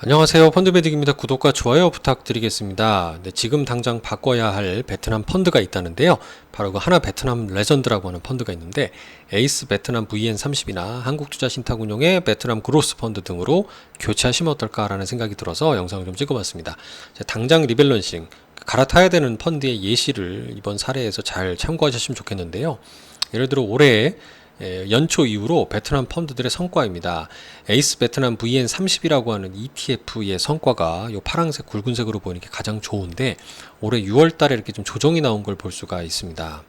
안녕하세요. 펀드메딕입니다. 구독과 좋아요 부탁드리겠습니다. 네, 지금 당장 바꿔야 할 베트남 펀드가 있다는데요. 바로 그 하나 베트남 레전드라고 하는 펀드가 있는데 에이스 베트남 VN30이나 한국투자신탁운용의 베트남 그로스 펀드 등으로 교체하시면 어떨까라는 생각이 들어서 영상을 좀 찍어봤습니다. 자, 당장 리밸런싱 갈아타야 되는 펀드의 예시를 이번 사례에서 잘 참고하셨으면 좋겠는데요. 예를 들어 올해 예, 연초 이후로 베트남 펀드들의 성과입니다. 에이스 베트남 VN30이라고 하는 ETF의 성과가 요 파란색 굵은색으로 보이는 게 가장 좋은데 올해 6월 달에 이렇게 좀 조정이 나온 걸 볼 수가 있습니다.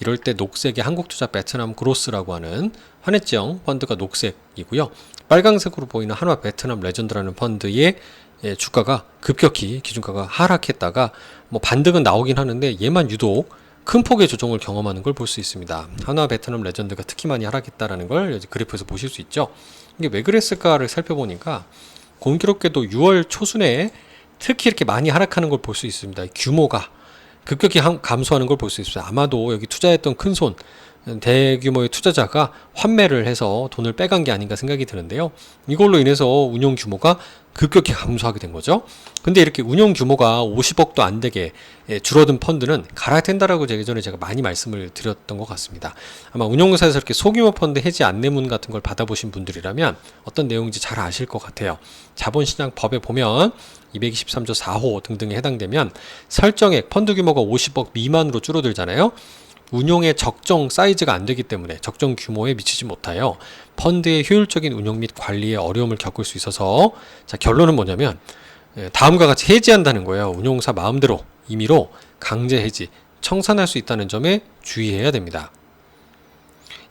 이럴 때 녹색의 한국투자 베트남 그로스라고 하는 환해지형 펀드가 녹색이고요. 빨강색으로 보이는 한화 베트남 레전드라는 펀드의 예, 주가가 급격히 기준가가 하락했다가 뭐 반등은 나오긴 하는데 얘만 유독 큰 폭의 조정을 경험하는 걸 볼 수 있습니다. 한화 베트남 레전드가 특히 많이 하락했다라는 걸 그래프에서 보실 수 있죠. 이게 왜 그랬을까를 살펴보니까 공교롭게도 6월 초순에 특히 이렇게 많이 하락하는 걸 볼 수 있습니다. 규모가 급격히 함- 감소하는 걸 볼 수 있습니다. 아마도 여기 투자했던 큰 손, 대규모의 투자자가 환매를 해서 돈을 빼간 게 아닌가 생각이 드는데요. 이걸로 인해서 운용 규모가 급격히 감소하게 된 거죠. 근데 이렇게 운용 규모가 50억도 안 되게 예, 줄어든 펀드는 제가 예전에 제가 많이 말씀을 드렸던 것 같습니다. 아마 운용사에서 이렇게 소규모 펀드 해지 안내문 같은 걸 받아보신 분들이라면 어떤 내용인지 잘 아실 것 같아요. 자본시장 법에 보면 223조 4호 등등에 해당되면 설정액 펀드 규모가 50억 미만으로 줄어들잖아요. 운용의 적정 사이즈가 안 되기 때문에 적정 규모에 미치지 못하여 펀드의 효율적인 운용 및 관리에 어려움을 겪을 수 있어서 자 결론은 뭐냐면 예, 다음과 같이 해지한다는 거예요. 운용사 마음대로 임의로 강제 해지 청산할 수 있다는 점에 주의해야 됩니다.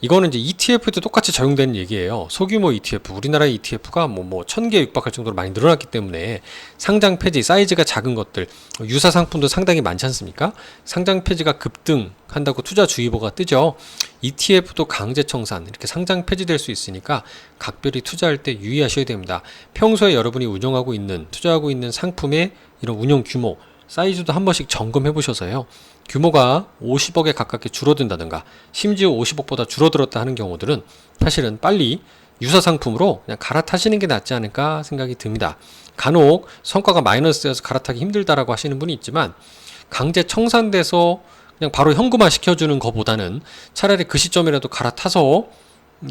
이거는 이제 ETF에도 똑같이 적용되는 얘기예요. 소규모 ETF, 우리나라 ETF가 뭐, 뭐, 천 개 육박할 정도로 많이 늘어났기 때문에 상장 폐지, 사이즈가 작은 것들, 유사 상품도 상당히 많지 않습니까? 상장 폐지가 급등한다고 투자 주의보가 뜨죠. ETF도 강제 청산, 이렇게 상장 폐지될 수 있으니까 각별히 투자할 때 유의하셔야 됩니다. 평소에 여러분이 운영하고 있는, 투자하고 있는 상품의 이런 운영 규모, 사이즈도 한 번씩 점검해 보셔서요. 규모가 50억에 가깝게 줄어든다든가 심지어 50억보다 줄어들었다 하는 경우들은 사실은 빨리 유사 상품으로 그냥 갈아타시는 게 낫지 않을까 생각이 듭니다. 간혹 성과가 마이너스여서 갈아타기 힘들다라고 하시는 분이 있지만 강제 청산돼서 그냥 바로 현금화 시켜주는 것보다는 차라리 그 시점이라도 갈아타서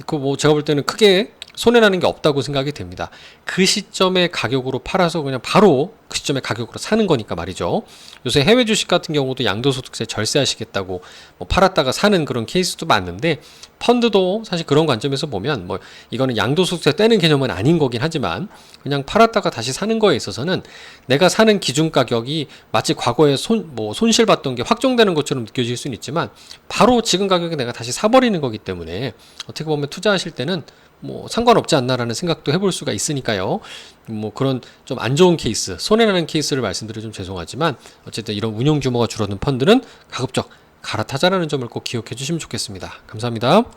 그 뭐 제가 볼 때는 크게 손해나는 게 없다고 생각이 됩니다. 그 시점에 가격으로 팔아서 그냥 바로 그 시점에 가격으로 사는 거니까 말이죠. 요새 해외 주식 같은 경우도 양도소득세 절세하시겠다고 뭐 팔았다가 사는 그런 케이스도 많은데 펀드도 사실 그런 관점에서 보면 뭐 이거는 양도소득세 떼는 개념은 아닌 거긴 하지만 그냥 팔았다가 다시 사는 거에 있어서는 내가 사는 기준 가격이 마치 과거에 손 뭐 손실 봤던 게 확정되는 것처럼 느껴질 수는 있지만 바로 지금 가격에 내가 다시 사버리는 거기 때문에 어떻게 보면 투자하실 때는 뭐 상관없지 않나라는 생각도 해볼 수가 있으니까요. 뭐 그런 좀 안 좋은 케이스, 손해나는 케이스를 말씀드려 좀 죄송하지만 어쨌든 이런 운용 규모가 줄어든 펀드는 가급적 갈아타자라는 점을 꼭 기억해 주시면 좋겠습니다. 감사합니다.